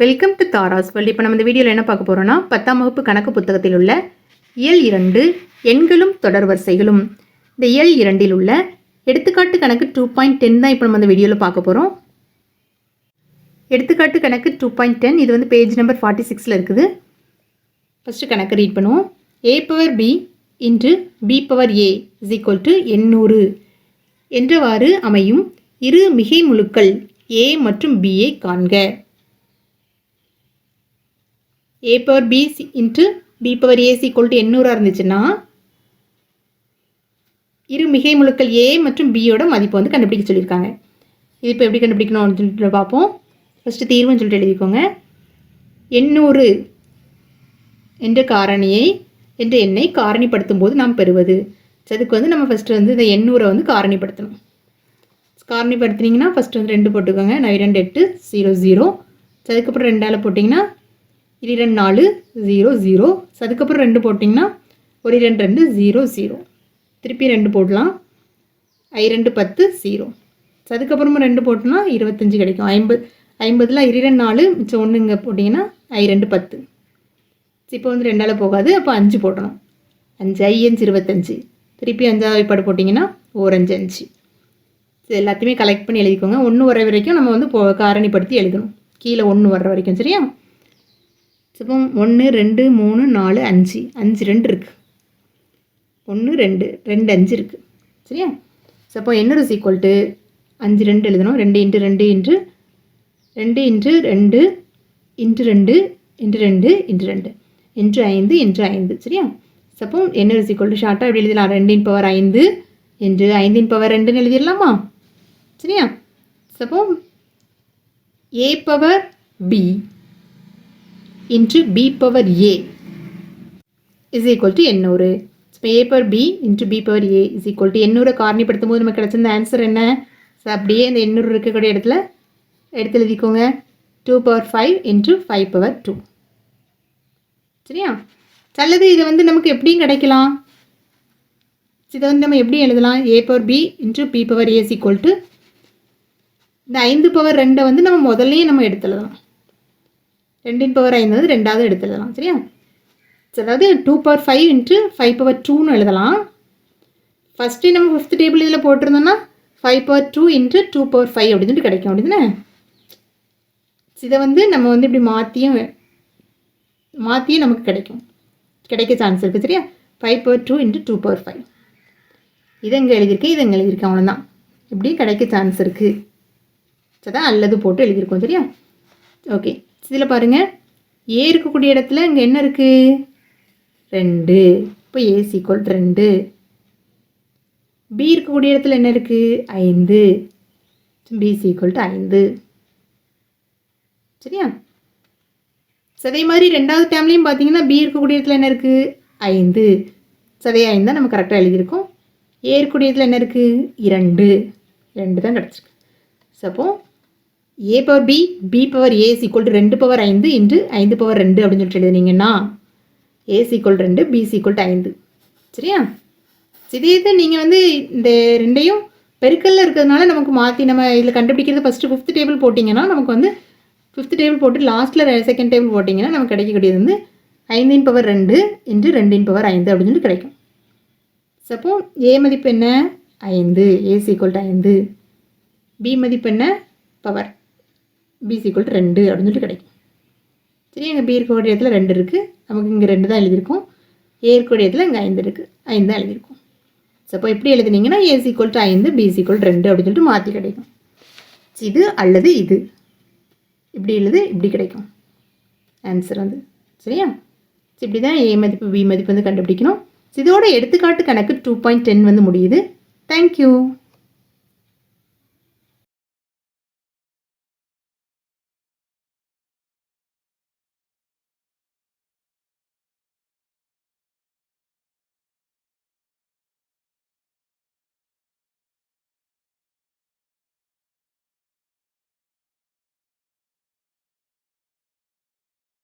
Welcome to Tara's world இப்போ நம்ம இந்த வீடியோவில் என்ன பார்க்க போகிறோம்னா பத்தாம் வகுப்பு கணக்கு புத்தகத்தில் உள்ள இயல் இரண்டு எண்களும் தொடர் வரிசைகளும். இந்த இயல் இரண்டில் உள்ள எடுத்துக்காட்டு கணக்கு டூ பாயிண்ட் டென் தான் இப்போ நம்ம இந்த வீடியோவில் பார்க்க போகிறோம் எடுத்துக்காட்டு கணக்கு டூ பாயிண்ட் டென் இது வந்து பேஜ் நம்பர் ஃபார்ட்டி சிக்ஸில் இருக்குது. ஃபஸ்ட்டு கணக்கு ரீட் பண்ணுவோம். A power B into B power A is equal to எண்ணூறு. என்றவாறு அமையும் இரு மிகை முழுக்கள் ஏ மற்றும் பியை காண்க. A power B into B power A is equal எண்ணூறாக இருந்துச்சுன்னா இரு மிகை முழுக்கள் ஏ மற்றும் பியோட மதிப்பு வந்து கண்டுபிடிக்க சொல்லியிருக்காங்க. இது இப்போ எப்படி கண்டுபிடிக்கணும் அப்படின்னு சொல்லிட்டு பார்ப்போம். ஃபஸ்ட்டு தீர்வுன்னு சொல்லிட்டு எழுதிக்கோங்க. எண்ணூறு என்ற காரணியை என்ற எண்ணை காரணிப்படுத்தும் போது நாம் பெறுவது. அதுக்கு வந்து நம்ம ஃபஸ்ட்டு வந்து இந்த எண்ணூரை வந்து காரணிப்படுத்தணும். காரணிப்படுத்துனீங்கன்னா ஃபஸ்ட்டு வந்து ரெண்டு போட்டுக்கோங்க. நான் ரெண்டு எட்டு ஜீரோ ஜீரோ அதுக்கப்புறம் ரெண்டால் போட்டிங்கன்னா இரு நாலு ஜீரோ ஜீரோ அதுக்கப்புறம் ரெண்டு போட்டிங்கன்னா ஒரு இரண்டு ரெண்டு ஜீரோ ஜீரோ திருப்பி ரெண்டு போடலாம். ஐ ரெண்டு பத்து ஜீரோ அதுக்கப்புறமா ரெண்டு போட்டோம்னா இருபத்தஞ்சி கிடைக்கும். ஐம்பது ஐம்பதில் இரண்டு நாலு. மிச்சம் ஒன்றுங்க போட்டிங்கன்னா ஐ ரெண்டு பத்து. இப்போ வந்து ரெண்டால் போகாது. அப்போ அஞ்சு போட்டணும். அஞ்சு ஐயஞ்சு இருபத்தஞ்சி. திருப்பி அஞ்சாவது பாடு போட்டிங்கன்னா ஓரஞ்சு அஞ்சு இது எல்லாத்தையுமே கலெக்ட் பண்ணி எழுதிக்கோங்க. ஒன்று வர வரைக்கும் நம்ம வந்து போ காரணிப்படுத்தி எழுதணும். கீழே ஒன்று வர்ற வரைக்கும் சரியா? இப்போ ஒன்று ரெண்டு மூணு நாலு அஞ்சு. அஞ்சு ரெண்டு இருக்குது ஒன்று ரெண்டு. ரெண்டு அஞ்சு இருக்குது சரியா? சப்போ என்னோட என்ன ஈக்குவல் டு அஞ்சு ரெண்டு எழுதணும். ரெண்டு இன்ட்டு ரெண்டு இன்ட்டு ரெண்டு இன்ட்டு ரெண்டு இன்ட்டு ரெண்டு இன்ட்டு ரெண்டு இன்ட்டு ரெண்டு. இன்ட்டு ஐந்து இன்ட்டு ஐந்து. சரியா? சப்போ என்ன இஸ் ஈக்குவல் டு ஷார்ட்டாக எப்படி எழுதலாம்? ரெண்டின் பவர் ஐந்து என்று ஐந்தின் பவர் ரெண்டுன்னு எழுதிடலாமா? சரியா? Suppose A power B into B power A is equal to எண்ணூறு. இப்போ A power B into B power A is equal to எண்ணூறை. காரணிப்படுத்தும் போது நமக்கு கிடச்சிருந்த ஆன்சர் என்ன? ஸோ அப்படியே இந்த எண்ணூறு இருக்கக்கூடிய இடத்துல எடுத்து எழுதிக்கோங்க. Two power five into five power two சரியா? அல்லது இதை வந்து நமக்கு எப்படியும் கிடைக்கலாம்? இதை வந்து நம்ம எப்படி எழுதலாம்? A power B into B power A is equal to இந்த ஐந்து பவர் ரெண்டை வந்து நம்ம முதல்லையே நம்ம எடுத்துடலாம். ரெண்டின் பவர் ஐந்து ரெண்டாவது ரெண்டாவது எடுத்துடலாம் சரியா? சரி, அதாவது two power five into five power டூன்னு எழுதலாம். ஃபஸ்ட்டு நம்ம ஃபிஃப்த் டேபிள் இதில் போட்டிருந்தோம்னா five power two into two power five அப்படின்னு கிடைக்கும் அப்படிதானே இதை வந்து நம்ம வந்து இப்படி மாற்றியும் மாற்றியும் நமக்கு கிடைக்கும். கிடைக்க சான்ஸ் இருக்குது சரியா? Five power two into two power five இது எங்கே எழுதியிருக்கேன் இது எங்கே எழுதியிருக்கேன் அவ்வளோதான் இப்படி கிடைக்க சான்ஸ் இருக்குது சரிதான் அல்லது போட்டு எழுதியிருக்கோம் சரியா? ஓகே இதில் பாருங்கள் ஏ இருக்கக்கூடிய இடத்துல இங்கே என்ன இருக்குது ரெண்டு. இப்போ ஏ சீக்வல் ரெண்டு. பி இருக்கக்கூடிய இடத்துல என்ன இருக்குது ஐந்து. பி சீக்வல் டு ஐந்து. சரியா? அதே மாதிரி ரெண்டாவது டேம்லேயும் பார்த்தீங்கன்னா பி இருக்கக்கூடிய இடத்துல என்ன இருக்குது ஐந்து. சதே ஐந்து தான் நம்ம கரெக்டாக எழுதியிருக்கோம். ஏ இருக்கக்கூடிய இடத்துல என்ன இருக்குது இரண்டு. ரெண்டு தான் கிடச்சிருக்கு. ஸோ அப்போது A power B B power A equal to ரெண்டு பவர் ஐந்து இன்று ஐந்து பவர் ரெண்டு அப்படின்னு சொல்லிட்டு எழுதுனீங்கன்னா ஏ சீக்குவல் ரெண்டு பி சீக்குவல் டு ஐந்து. சரியா? இதே இது நீங்கள் வந்து இந்த ரெண்டையும் பெருக்கல்ல இருக்கிறதுனால நமக்கு மாற்றி நம்ம இதில் கண்டுபிடிக்கிறது ஃபஸ்ட்டு ஃபிஃப்த் டேபிள் போட்டிங்கன்னா நமக்கு வந்து ஃபிஃப்த் டேபிள் போட்டு லாஸ்ட்டில் செகண்ட் டேபிள் போட்டிங்கன்னா நமக்கு கிடைக்கக்கூடியது வந்து ஐந்தின் பவர் ரெண்டு இன்று ரெண்டின் பவர் ஐந்து அப்படின்னு சொல்லி கிடைக்கும். சப்போ ஏ மதிப்பு என்ன? ஐந்து. ஏ சீக்குவல் டு ஐந்து. பி மதிப்பு என்ன? பவர் பி ரெண்டு அப்படின்னு சொல்லி கிடைக்கும். சரி எங்கள் பி இருக்கக்கூடிய இடத்துல ரெண்டு இருக்குது நமக்கு இங்கே ரெண்டு தான் எழுதியிருக்கோம். ஏ இருக்கக்கூடிய இடத்துல இங்கே ஐந்து இருக்குது ஐந்து தான் எழுதியிருக்கோம். ஸோ அப்போ எப்படி எழுதுனீங்கன்னா ஏ சீக்குவல் டு ஐந்து பி சீக்குவல் ரெண்டு அப்படின்னு சொல்லிட்டு மாற்றி கிடைக்கும். இது அல்லது இது. இப்படி எழுது இப்படி கிடைக்கும். ஆன்சர் வந்து. சரியா? இப்படி தான் ஏ மதிப்பு பி மதிப்பு வந்து கண்டுபிடிக்கணும். இதோட எடுத்துக்காட்டு கணக்கு டூ பாயிண்ட் டென் வந்து முடியுது. தேங்க்யூ